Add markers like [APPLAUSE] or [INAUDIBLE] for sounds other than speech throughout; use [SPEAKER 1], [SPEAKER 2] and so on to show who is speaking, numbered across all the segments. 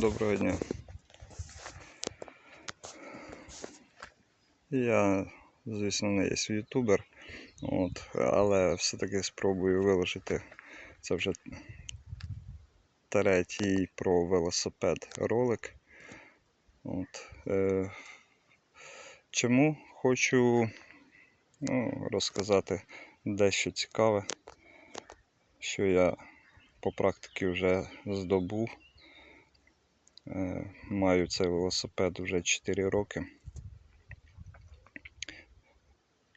[SPEAKER 1] Доброго дня. Я, звісно, не є ютубер, от, але все-таки спробую виложити. Це вже третій про велосипед ролик. От, е, чому хочу ну, розказати дещо цікаве, що я по практиці вже здобув. Е, Маю цей велосипед вже 4 роки.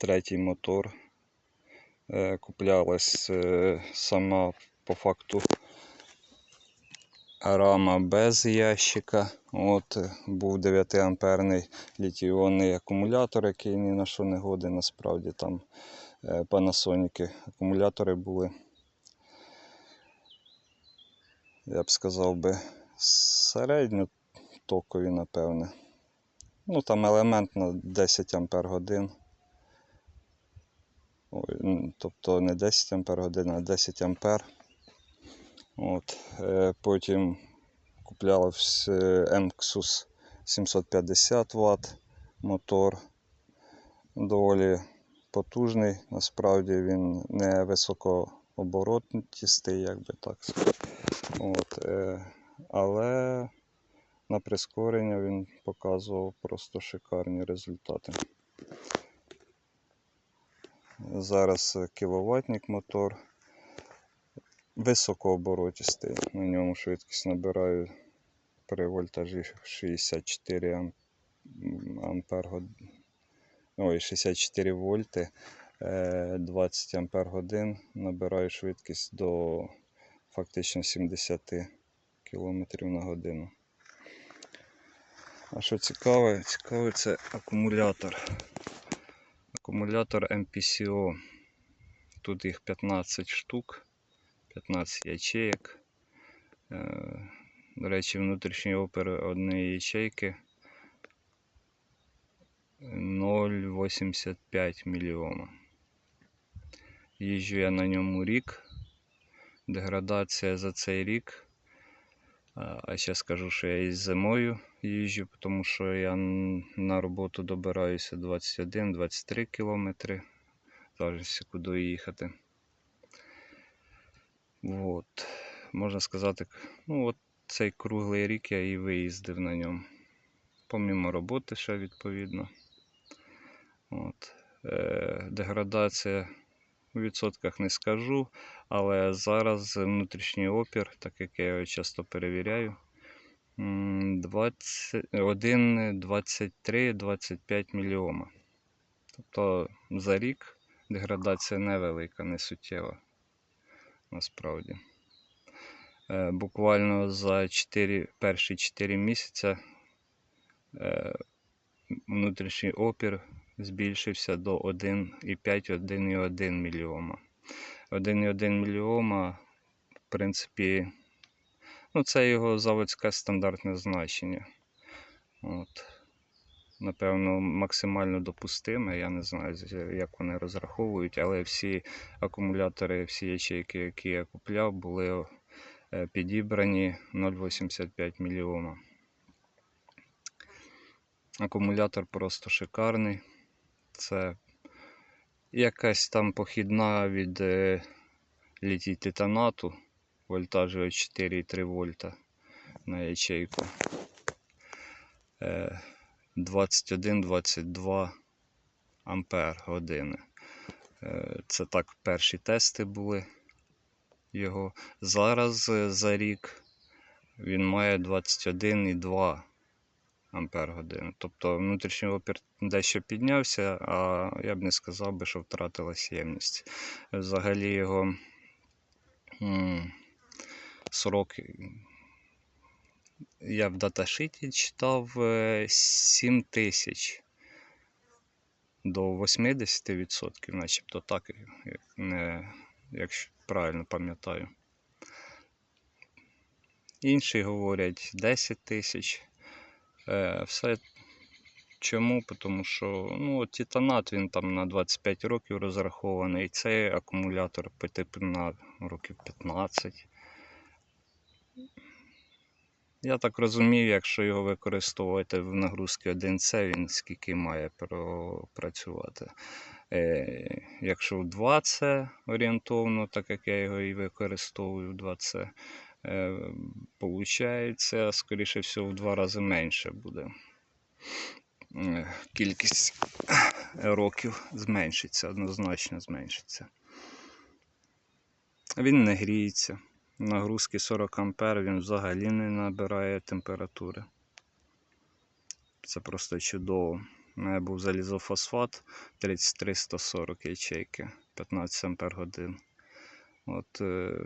[SPEAKER 1] Третій мотор. Е, Куплялась е, сама по факту рама без ящика. От був 9 амперний літій-іонний акумулятор, який ні на що не годен. Насправді там Panasonic акумулятори були. Я б сказав би середньотокові, напевне. Ну там елемент на 10 ампер годин. Тобто не 10 ампер годин, а 10 ампер. От. Е, потім куплявся MXUS 750 Вт мотор. Доволі потужний. Насправді він не високооборотністий, як би так. От, е, але на прискорення він показував просто шикарні результати. Зараз е, кіловатник мотор. Високооборотістий. На ньому швидкість набираю при вольтажі 64 ам- ампер. Ой, 64 вольти, е, 20 ампер годин. Набираю швидкість до фактично 70 км на годину. А що цікаве? Цікаве це акумулятор. Акумулятор MPCO. Тут їх 15 штук, 15 ячеек. Е, До речі, внутрішній опір однієї ячейки 0,85 мільйома. Їжджу я на ньому рік. Деградація за цей рік. А ще скажу, що я і зимою їжджу, тому що я на роботу добираюся 21-23 кілометри. Залежить, куди їхати. От. Можна сказати, ну от цей круглий рік я і виїздив на ньому. Помімо роботи ще відповідно. От. Е, деградація у відсотках не скажу, але зараз внутрішній опір, так як я його часто перевіряю, м, 20 1, 23, 25 мільйома. Тобто за рік деградація невелика, не суттєва. Насправді. Е, Буквально за 4, перші 4 місяці е, внутрішній опір збільшився до 1,5-1,1 мільйома. 1,1 мільйома, в принципі, ну, це його заводське стандартне значення. От. Напевно, максимально допустиме. Я не знаю, як вони розраховують, але всі акумулятори, всі ячейки, які я купляв, були е, підібрані 0,85 мільйома. Акумулятор просто шикарний. Це якась там похідна від е, літій титанату вольтажу 4,3 вольта на ячейку. Е, 21-22 ампер години. Е, Це так перші тести були його. Зараз е, за рік він має 21,2 ампер години. Тобто внутрішній опір дещо піднявся, а я б не сказав би, що втратилась ємність. Взагалі його срок я в даташиті читав е, 7 тисяч до 80%, начебто так, якщо правильно пам'ятаю. Інші говорять 10 тисяч. Е, Все чому? Тому що ну, титанат він там на 25 років розрахований, цей акумулятор типу на років 15. Я так розумію, якщо його використовувати в нагрузки 1С, він скільки має пропрацювати. Е, якщо в 2С орієнтовно, так як я його і використовую в 2С, е, получається, скоріше всього, в два рази менше буде. Е, Кількість років зменшиться, однозначно зменшиться. Він не гріється. Нагрузки 40 А він взагалі не набирає температури. Це просто чудово. У мене був залізофосфат 33-140 ячейки, 15 Ампер годин. От е,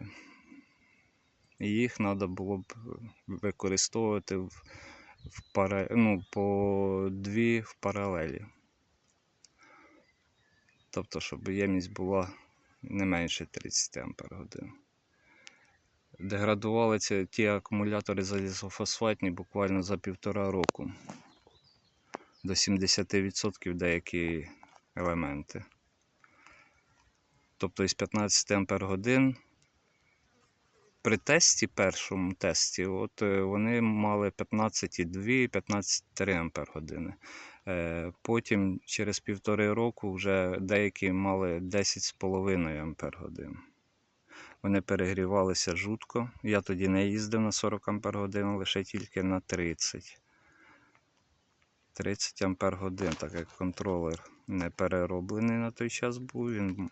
[SPEAKER 1] їх треба було б використовувати в, в пара, ну, по дві в паралелі. Тобто, щоб ємність була не менше 30 Ампер годин. Деградувалися ті акумулятори залізофосфатні буквально за півтора року. До 70% деякі елементи. Тобто із 15 Ампер годин при тесті, першому тесті, от е, вони мали 15,2-15,3 Ампер години. Потім через півтори року вже деякі мали 10,5 Ампер годин. Вони перегрівалися жутко. Я тоді не їздив на 40 Ампер годин, лише тільки на 30. 30 Ампер годин, так як контролер не перероблений на той час був, він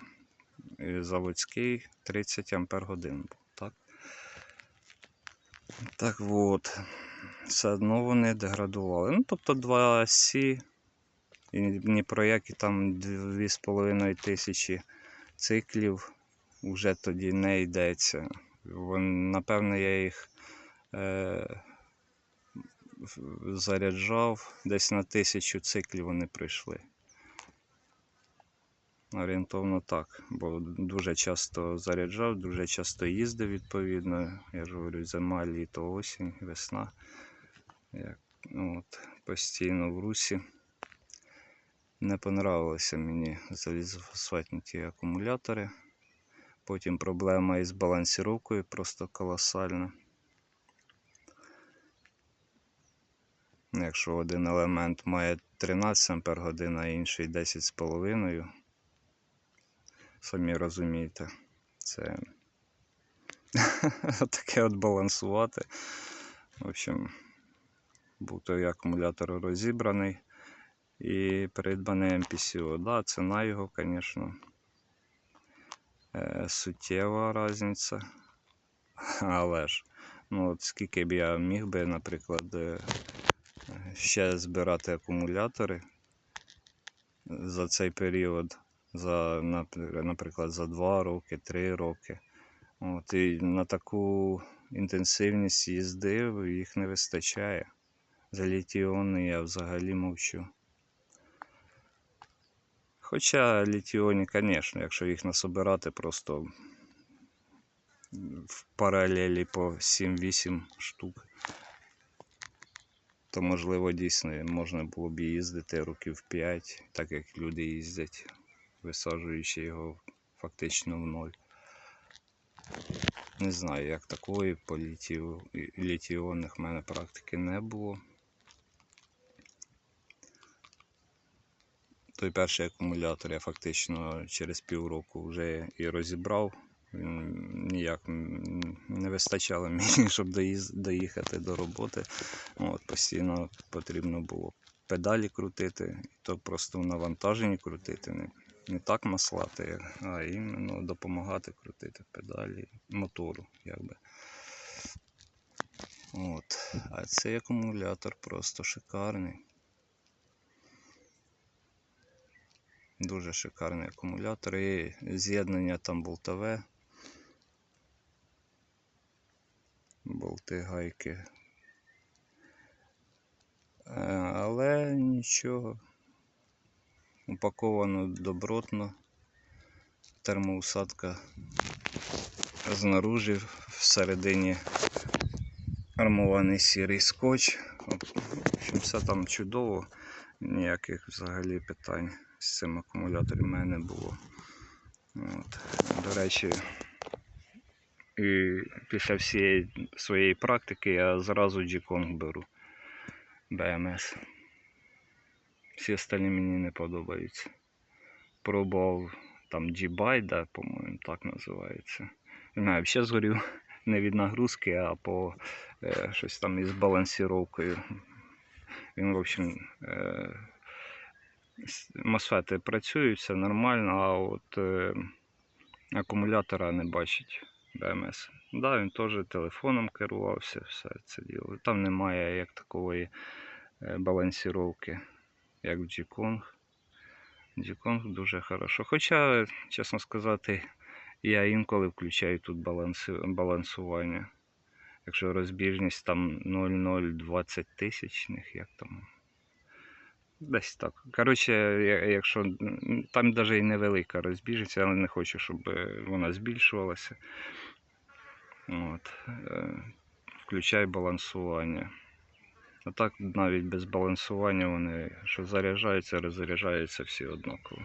[SPEAKER 1] заводський 30 Ампер годин був. Так, от, все одно вони деградували. Ну, тобто 2 Сі і ні про які там 2,5 тисячі циклів вже тоді не йдеться. Напевно, я їх е, заряджав десь на тисячу циклів вони пройшли. Орієнтовно так, бо дуже часто заряджав, дуже часто їздив відповідно. Я ж говорю, зима, літо, осінь, весна. Як, ну, от, постійно в русі. Не понравилися мені залізофосфатні ті акумулятори. Потім проблема із балансіровкою просто колосальна. Якщо один елемент має 13 Ампер годин, а інший 10,5, самі розумієте, це [LAUGHS] таке от балансувати. В общем, був той акумулятор розібраний і придбаний MPCO. Да, ціна його, звісно, е, суттєва різниця. [LAUGHS] Але ж, ну от скільки б я міг би, наприклад, е, ще збирати акумулятори за цей період, за, наприклад, за 2 роки, 3 роки. От, і на таку інтенсивність їзди їх не вистачає. За літіони я взагалі мовчу. Хоча літіоні, звісно, якщо їх насобирати просто в паралелі по 7-8 штук, то можливо дійсно можна було б їздити років 5, так як люди їздять, висаджуючи його фактично в ноль. Не знаю, як такої по літіонних в мене практики не було. Той перший акумулятор я фактично через півроку вже і розібрав. Ніяк не вистачало мені, [LAUGHS] щоб доїхати до роботи. От, постійно потрібно було педалі крутити, то просто в навантаженні крутити. Не, так маслати, а іменно допомагати крутити педалі мотору. Якби. От. А цей акумулятор просто шикарний. Дуже шикарний акумулятор і з'єднання там болтове. Болти, гайки. Е, Але нічого. Упаковано добротно. Термоусадка знаружи, всередині армований сірий скотч. Все там чудово, ніяких взагалі питань з цим акумулятором в мене не було. От. До речі, І після всієї своєї практики я зразу G-Kong беру. BMS. Всі остальні мені не подобаються. Пробував там да, по-моєму, так називається. Не взагалі згорів [LAUGHS] не від нагрузки, а по е, щось там із балансіровкою. Він, в общем, е, мосфети працюють, все нормально, а от е, акумулятора не бачить БМС. Да, він теж телефоном керувався, все це діло. Там немає як такої е, балансіровки, як в G-Kong. G-Kong дуже хорошо. Хоча, чесно сказати, я інколи включаю тут балансування. Якщо розбіжність там 0,020 тисячних, як там. Десь так. Коротше, якщо там навіть і невелика розбіжність, я не хочу, щоб е, вона збільшувалася. От. е, Включай балансування. А так навіть без балансування вони що заряджаються, розряджаються всі однаково.